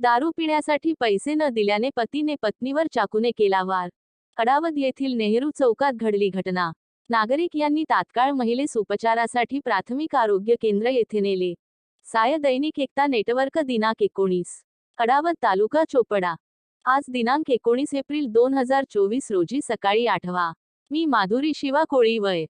दारू पिण्यासाठी पैसे न दिल्याने पतीने पत्नीवर चाकूने केला वार. अडावत येथील नेहरू चौकात घडली घटना. नागरिक यांनी तात्काळ महिलेस उपचारासाठी प्राथमिक आरोग्य केंद्र येथे नेले. साय दैनिक एकता नेटवर्क दिनांक एकोणीस. अडावत तालुका चोपडा. आज दिनांक एकोणीस एप्रिल दोन हजार चोवीस रोजी सकाळी आठवा. मी माधुरी शिवा कोळी वय.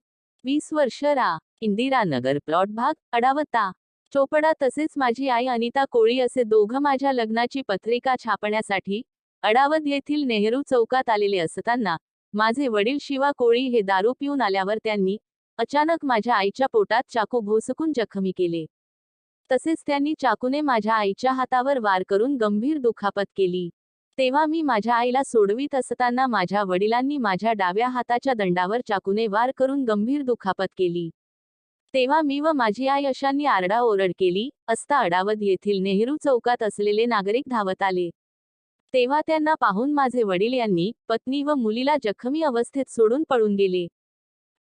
वीस वर्ष रा. इंदिरा नगर प्लॉट भाग अडावता. चोपडा तसेच माझी आई अनिता कोळी असे दोघं माझ्या लग्नाची पत्रिका छापण्यासाठी अडावत येथील नेहरू चौकात आलेले असताना माझे वडील शिवा कोळी हे दारू पिऊन आल्यावर त्यांनी अचानक माझ्या आईच्या पोटात चाकू भोसकून जखमी केले. तसेच त्यांनी चाकूने माझ्या आईच्या हातावर वार करून गंभीर दुखापत केली. तेव्हा मी माझ्या आईला सोडवीत असताना माझ्या वडिलांनी माझ्या डाव्या हाताच्या दंडावर चाकूने वार करून गंभीर दुखापत केली. तेव्हा मी व माझी आई अशांनी आरडाओरड केली असता अडावत येथील नेहरू चौकात असलेले नागरिक धावत आले. तेव्हा त्यांना पाहून माझे वडील यांनी पत्नी व मुलीला जखमी अवस्थेत सोडून पळून गेले.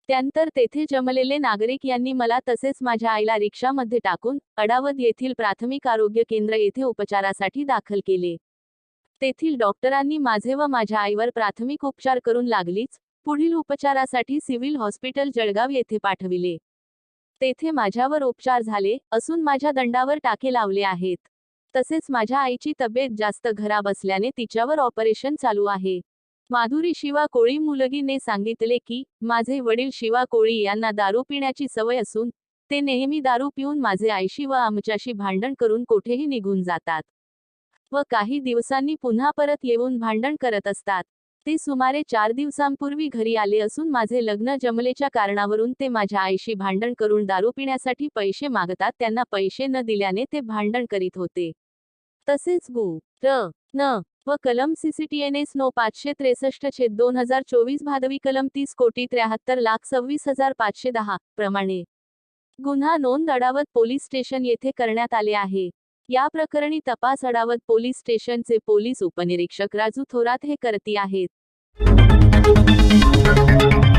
त्यानंतर तेथे जमलेले नागरिक यांनी मला तसेच माझ्या आईला रिक्षामध्ये टाकून अडावत येथील प्राथमिक आरोग्य केंद्र येथे उपचारासाठी दाखल केले. तेथील डॉक्टरांनी माझे व माझ्या आईवर प्राथमिक उपचार करून लागलीच पुढील उपचारासाठी सिव्हिल हॉस्पिटल जळगाव येथे पाठविले. तेथे माझ्यावर उपचार झाले असून माझ्या दंडावर टाके लावले आहेत. तसेच माझ्या आईची तब्येत जास्त खराब असल्याने तिच्यावर ऑपरेशन चालू आहे. माधुरी शिवा कोळी मुलगीने सांगितले की माझे वडील शिवा कोळी यांना दारू पिण्याची सवय असून ते नेहमी दारू पिऊन माझे आईशी व आमच्याशी भांडण करून कोठेही निघून जातात. व काही दिवसांनी पुन्हा परत येऊन भांडण करत असतात. ते सुमारे चार दिवसांपूर्वी घरी आले असून माझे लग्न जमलेच्या कारणावरून ते माझ्या आईशी भांडण करून दारू पिण्यासाठी पैसे मागतात त्यांना पैसे न दिल्याने ते भांडण करीत होते. तसेच गु र न व कलम सीसीटीएनएस नो पाचशे त्रेसष्ट छेद दोन हजार चोवीस भादवी कलम तीस कोटी त्र्याहत्तर लाख सव्वीस हजार पाचशे दहा प्रमाणे. गुन्हा नोंद अडावत पोलीस स्टेशन येथे करण्यात आले आहे. या प्रकरणी तपास अडावत पोलीस स्टेशनचे पोलीस उपनिरीक्षक राजू थोरात हे करती आहेत. Thank you.